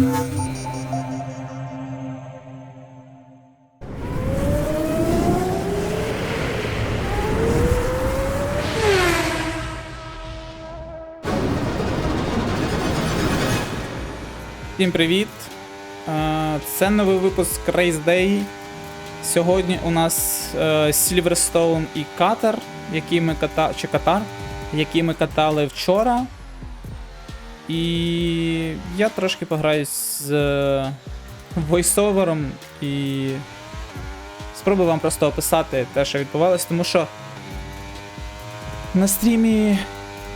Всім привіт! Е, Це новий випуск Race Day. Сьогодні у нас е, Silverstone і Катар, який ми ката... чи Катар, який ми катали вчора. І я трошки пограюсь з войсовером і спробую вам просто описати те, що відбувалося, тому що на стрімі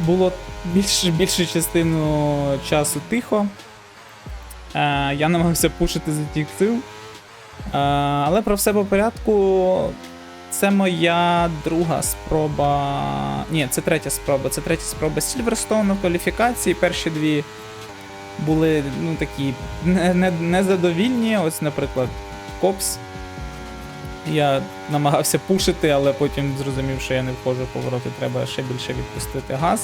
було більш, більшу частину часу тихо. Е, я намагався пушити з усіх сил. Е, але про все по порядку. Це моя друга спроба. Ні, це третя спроба. Це третя спроба Сільверстоуну кваліфікації. Перші дві були ну, такі не- не- Ось, наприклад, Копс. Я намагався пушити, але потім зрозумів, що я не входжу в повороти, треба ще більше відпустити газ.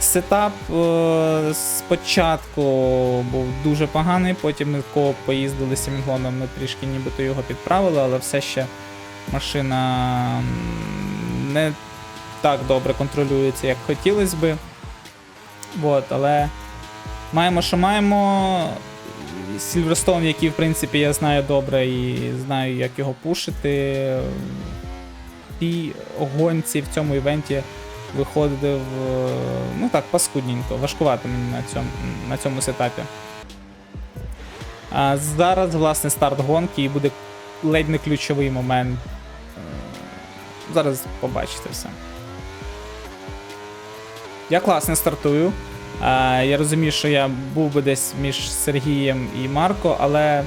Сетап е, спочатку був дуже поганий, потім ми поїздили з Сімінгоном, ми трішки нібито його підправили, але все ще машина не так добре контролюється, як хотілося би. От, але маємо, що маємо. Сільверстоун, який, в принципі, я знаю добре і знаю, як його пушити. Цій гонці в цьому івенті виходив, е, ну так, паскудненько, важкувато мені на цьому, на цьому сетапі. А зараз, власне, старт гонки і буде ледь не ключовий момент. Е, Зараз побачите все. Я класно стартую. Е, Я розумію, що я був би десь між Сергієм і Марко, але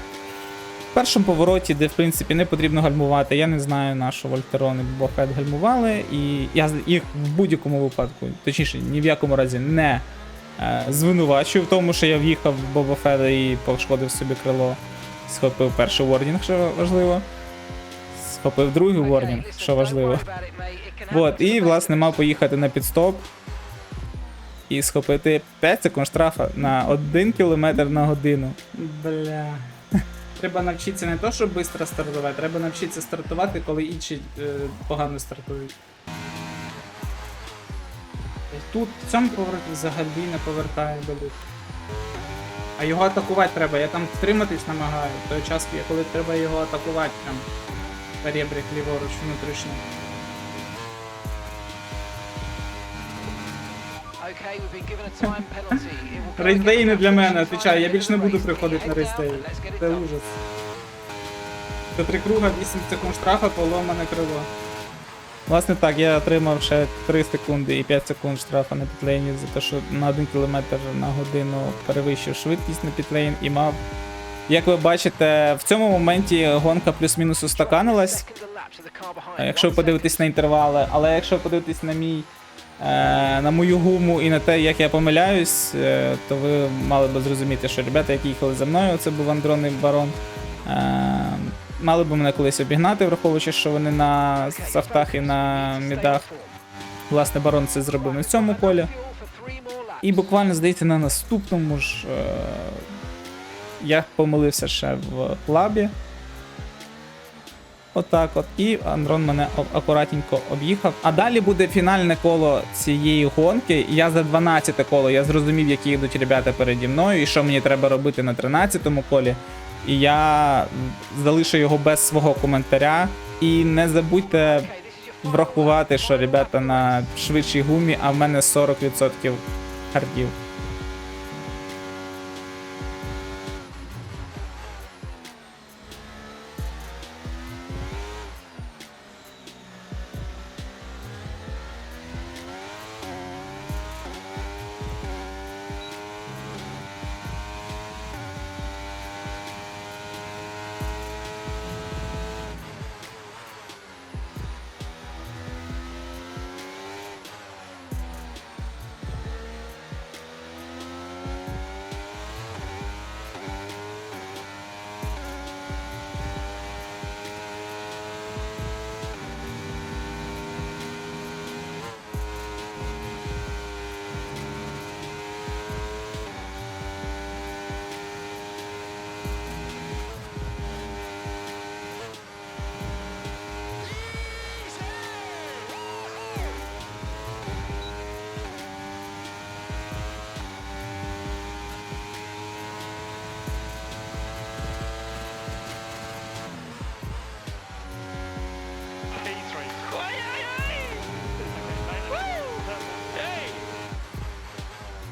в першому повороті, де в принципі не потрібно гальмувати, я не знаю, на що Вольтерон і Боба гальмували, і я їх в будь-якому випадку, точніше, ні в якому разі не е, звинувачую в тому, що я в'їхав в Боба Феда і пошкодив собі крило, схопив перший ворнінг, що важливо. Схопив другий ворнінг, що важливо. От, і, власне, мав поїхати на підстоп і схопити 5 секунд штрафа на 1 км на годину. Бля. Треба навчитися не то, щоб швидко стартувати, треба навчитися стартувати, коли інші е, погано стартують. Тут в цьому повороті взагалі не повертає боліт. А його атакувати треба, я там втриматись намагаю. В той час, коли треба його атакувати, там перебрік ліворуч внутрішньо. Рейсдей не для мене, отвечаю, я більше не буду приходити на рейсдей. Це ужас. До три круга 8 секунд штрафа, поломане крило. Власне так, я отримав ще 3 секунди і 5 секунд штрафа на підлейні за те, що на 1 км на годину перевищив швидкість на підлейн і мав. Як ви бачите, в цьому моменті гонка плюс-мінус устаканилась, е, якщо ви подивитесь на інтервали, але якщо ви подивитесь на мій е, на мою гуму і на те, як я помиляюсь, е, то ви мали би зрозуміти, що ребята, які їхали за мною, це був Андрон і Барон. Мали б мене колись обігнати, враховуючи, що вони на софтах і на мідах. Власне, барон це зробив в цьому колі. І буквально, здається, на наступному ж е, я помилився ще в лабі. Отак от. І Андрон мене акуратненько об'їхав. А далі буде фінальне коло цієї гонки. Я за 12 коло я зрозумів, які йдуть ребята переді мною, і що мені треба робити на 13-му колі. І я залишу його без свого коментаря. І не забудьте врахувати, що ребята на швидшій гумі, а в мене 40% хардів.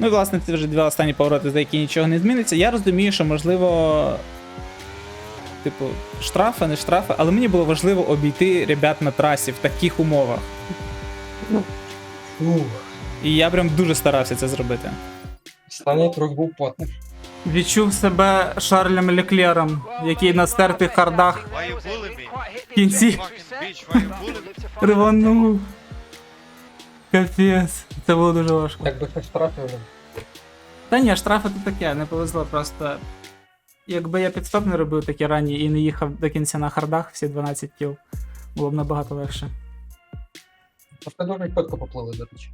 Ну і власне це вже два останні повороти, за які нічого не зміниться. Я розумію, що можливо. Типу, штрафи, не штрафи, але мені було важливо обійти ребят на трасі в таких умовах. Ух, І я прям дуже старався це зробити. останній круг був потний. Відчув себе Шарлем Леклером, який на стертих хардах в кінці рванув. Капець, це було дуже важко. Якби хоч штрафи вже. Та ні, штрафи то таке, не повезло. Просто якби я підстоп не робив такі ранні і не їхав до кінця на хардах всі 12 кіл, було б набагато легше. Софти дуже швидко поплили, до речі.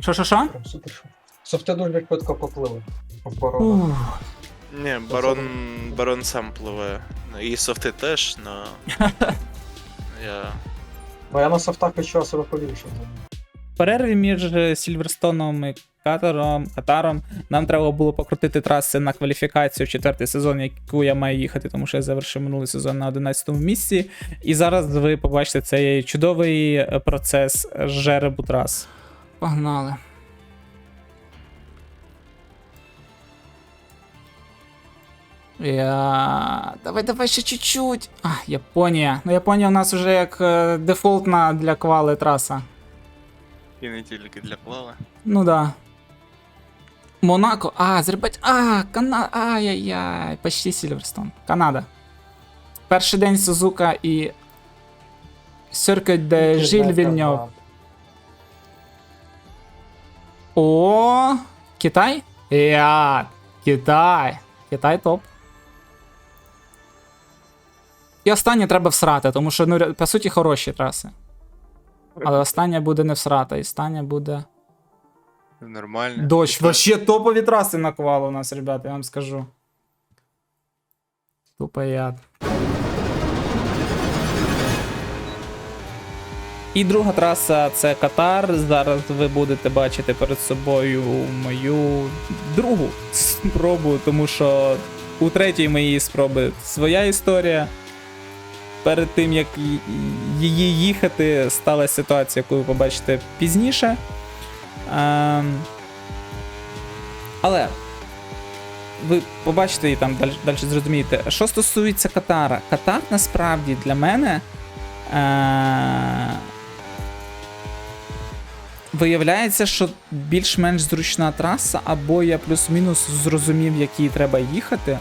Що, що, що? Прям супер. швидко. Софти дуже швидко поплили. В. Ух. Ні, барон, барон сам пливе. Ну, І софти теж, но. Я. Бо я на софтах відчував себе повільніше. В перерві між Сільверстоном і Катаром, Катаром нам треба було покрутити траси на кваліфікацію в четвертий сезон, яку я маю їхати, тому що я завершив минулий сезон на 11-му місці. І зараз ви побачите цей чудовий е, процес жеребу трас. Погнали. Я... Давай, давай ще чуть-чуть. А, Японія. Ну, Японія у нас вже як е, дефолтна для квали траса. І не тільки для плава. Ну да. Монако. А, Азербайджан. А, Канада. Ай-яй-яй. Почти Сільверстон. Канада. Перший день Сузука і. Сюркет де Жиль Вільньов. О, Китай? Я. Китай. Китай топ. І останнє треба всрати, тому що, ну, по суті, хороші траси. Але остання буде не всрата, і остання буде. Нормально. Дощ, вообще топові траси на квал у нас, ребята, я вам скажу. Тупо яд. І друга траса це Катар. Зараз ви будете бачити перед собою мою другу спробу, тому що у третій моїй спроби своя історія. Перед тим як її їхати, сталася ситуація, яку ви побачите пізніше. Ем, але ви побачите і там далі, далі зрозумієте. Що стосується Катара, Катар насправді для мене. Е- Виявляється, що більш-менш зручна траса, або я плюс-мінус зрозумів, якій треба їхати.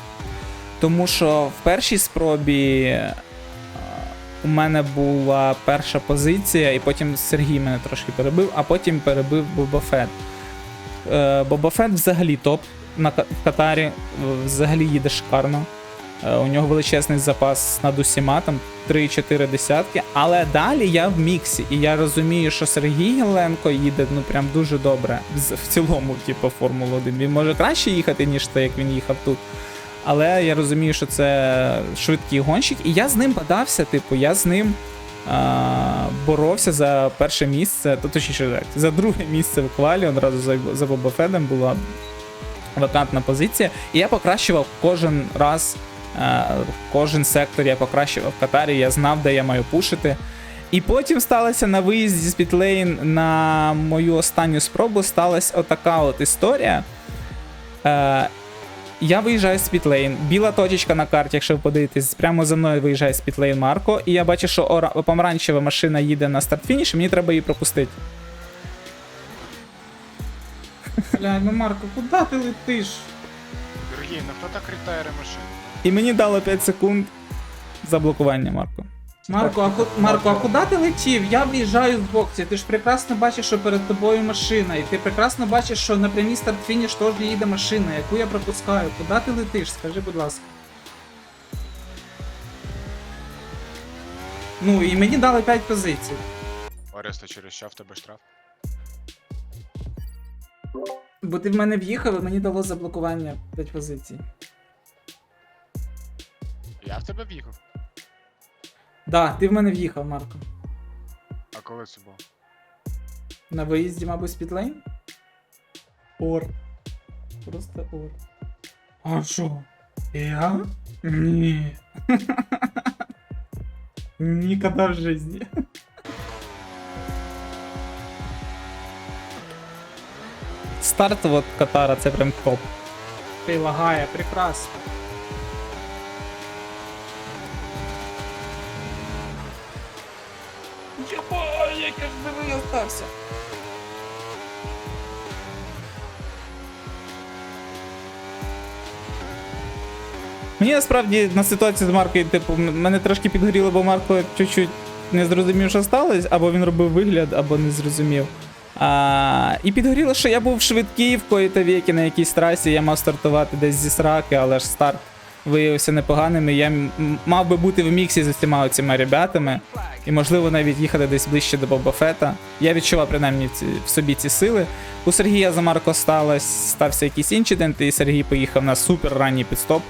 Тому що в першій спробі у мене була перша позиція, і потім Сергій мене трошки перебив, а потім перебив Боба Фет. Е, Боба Фет взагалі топ на Катарі, е, взагалі їде шикарно. Е, У нього величезний запас над усіма, там 3-4 десятки. Але далі я в міксі, і я розумію, що Сергій Геленко їде ну прям дуже добре. В цілому, типу, Формулу 1. Він може краще їхати, ніж те, як він їхав тут. Але я розумію, що це швидкий гонщик, і я з ним подався, типу, я з ним а, боровся за перше місце, то точніше за друге місце в квалі, одразу за, за Боба Федом була вакантна позиція. І я покращував кожен раз, е, кожен сектор я покращував в Катарі, я знав, де я маю пушити. І потім сталося на виїзді з Бітлейн на мою останню спробу сталася отака от історія. Е, я виїжджаю з Пітлейн, біла точечка на карті, якщо ви подивитесь, прямо за мною виїжджає з Пітлейн Марко, і я бачу, що ора... помаранчева машина їде на старт-фініш, і мені треба її пропустити. Бля, ну Марко, куди ти летиш? Дорогі, ну хто так ритайре машин? І мені дало 5 секунд заблокування, Марко. Марко, а, ку- Марко, а куди ти летів? Я в'їжджаю в боксі. Ти ж прекрасно бачиш, що перед тобою машина, і ти прекрасно бачиш, що на прямій старт-фініш теж їде машина, яку я пропускаю. Куди ти летиш? Скажи, будь ласка. Ну, і мені дали 5 позицій. Ореста, через що в тебе штраф? Бо ти в мене в'їхав і мені дало заблокування 5 позицій. Я в тебе в'їхав. Да, ти в мене в'їхав, Марко. А коли це було? На виїзді, мабуть, з Підлейн? Ор. Просто ор. А що? Я? Ні. Никогда в жизни. Старт, от Катара, це прям топ. Ти лагає, прекрасно. Єба, як я живий остався. Мені насправді на ситуацію з Маркою, типу, мене трошки підгоріло, бо Марко чуть-чуть не зрозумів, що сталося, або він робив вигляд, або не зрозумів. А, і підгоріло, що я був швидкий в коїта віки на якійсь трасі, я мав стартувати десь зі сраки, але ж старт виявився непоганим. І я мав би бути в міксі з усіма цими ребятами, і можливо навіть їхати десь ближче до Боба Фета. Я відчував принаймні ці, в собі ці сили. У Сергія за Марко сталося, стався якийсь інцидент, і Сергій поїхав на супер ранній підстоп.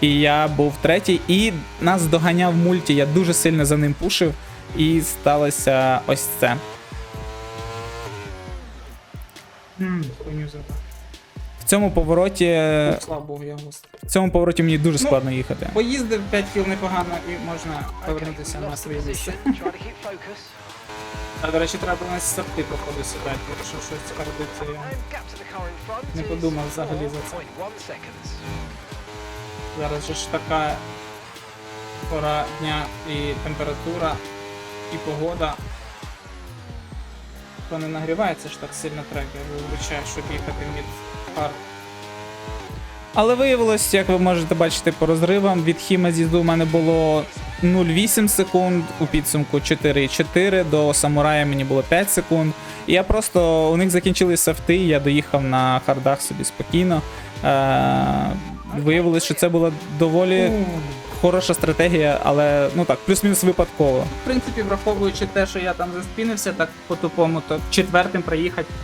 І я був третій, і нас доганяв мульті. Я дуже сильно за ним пушив, і сталося ось це. В цьому повороті. Слава Богу, я гост. В цьому повороті мені дуже Ну, складно їхати. Поїздив 5 кіл непогано і можна повернутися на своє місце. А, до речі, треба на сорти проходу сідати, якщо щось робити. Я не подумав взагалі за це. Зараз же ж така пора дня і температура, і погода. То не нагрівається ж так сильно трек, я вибачаю, щоб їхати в мід хард. Але виявилось, як ви можете бачити по розривам, від Хіма з'їзду у мене було 0,8 секунд, у підсумку 4,4, до самурая мені було 5 секунд. І я просто у них закінчились софти, я доїхав на хардах собі спокійно. Е- виявилось, що це була доволі хороша стратегія, але ну так, плюс-мінус випадково. В принципі, враховуючи те, що я там заспінився так по-тупому, то четвертим проїхати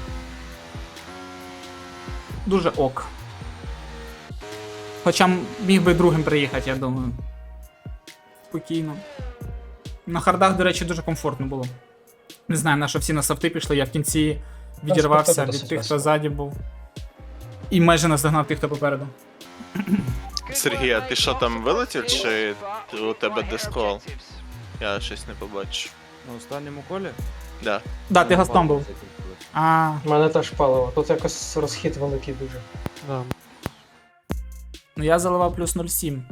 дуже ок. Хоча міг би другим приїхати, я думаю. Спокійно. На хардах, до речі, дуже комфортно було. Не знаю, на що всі на софти пішли, я в кінці відірвався від тих, хто ззаді був. І майже наздогнав тих, хто попереду. Сергій, а ти що там вилетів, чи у тебе дискол? Я щось не побачив. На останньому колі? Да. Да, ти гастом був. А, У мене теж паливо. Тут якось розхід великий дуже. Да. ну я заливав плюс 0,7.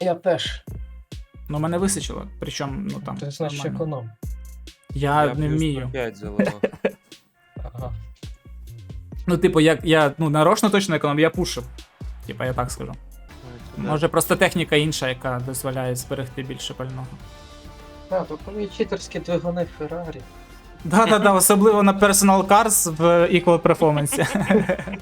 Я теж. Ну мене висичило. Причому, ну там. Ти значить нормально. економ. Я, не вмію. 5 заливав. Ага. Ну, типу, як я ну, нарочно точно економ, я пушив. Типа, я так скажу. Може, просто техніка інша, яка дозволяє зберегти більше пального. А, тут твої читерські двигуни Феррарі. Да-да-да, особливо на Personal Cars в Equal Performance.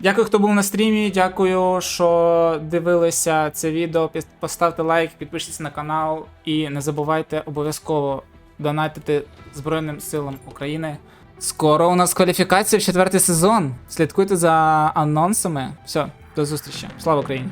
Дякую, хто був на стрімі. Дякую, що дивилися це відео. Поставте лайк, підпишіться на канал і не забувайте обов'язково донатити Збройним силам України. Скоро у нас кваліфікація в четвертий сезон. Слідкуйте за анонсами. Все, до зустрічі. Слава Україні!